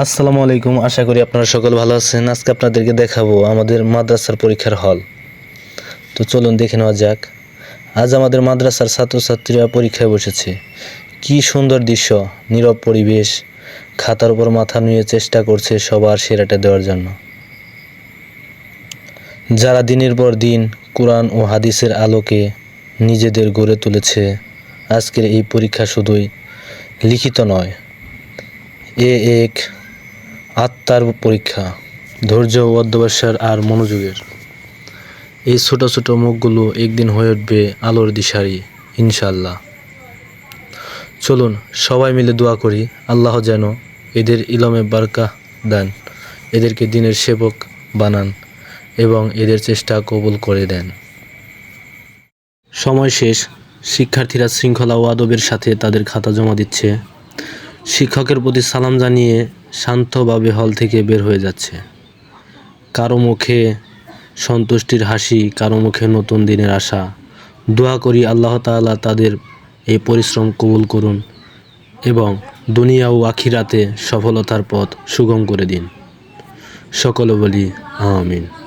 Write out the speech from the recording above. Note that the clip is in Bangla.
আসসালামু আলাইকুম। আশা করি আপনারা সকল ভালো আছেন। আজকে আপনাদেরকে দেখাবো আমাদের মাদ্রাসার পরীক্ষার হল। তো চলুন দেখে নেওয়া যাক। আজ আমাদের মাদ্রাসার ছাত্রছাত্রীরা পরীক্ষায় বসেছে। কি সুন্দর দৃশ্য, নীরব পরিবেশ, খাতার উপর মাথা নিয়ে চেষ্টা করছে সবার সেরাটা দেওয়ার জন্য। যারা দিনের পর দিন কোরআন ও হাদিসের আলোকে নিজেদের গড়ে তুলেছে, আজকের এই পরীক্ষা শুধুই লিখিত নয়। এ এক আত্মার পরীক্ষা, ধৈর্য অধ্যবসার আর মনোযোগের। এই ছোট ছোট মুখগুলো একদিন হয়ে উঠবে আলোর দিশারি ইনশাল্লাহ চলুন, সবাই মিলে দোয়া করি, আল্লাহ যেন এদের ইলমে বারকা দেন, এদেরকে দিনের সেবক বানান এবং এদের চেষ্টা কবুল করে দেন। সময় শেষ, শিক্ষার্থীরা শৃঙ্খলা ও আদবের সাথে তাদের খাতা জমা দিচ্ছে। শিক্ষকের প্রতি সালাম জানিয়ে শান্তভাবে হল থেকে বের হয়ে যাচ্ছে। কারও মুখে সন্তুষ্টির হাসি, কারও মুখে নতুন দিনের আশা। দোয়া করি আল্লাহ তাআলা তাদের এই পরিশ্রম কবুল করুন এবং দুনিয়া ও আখিরাতে সফলতার পথ সুগম করে দিন। সকলে বলি, আমিন।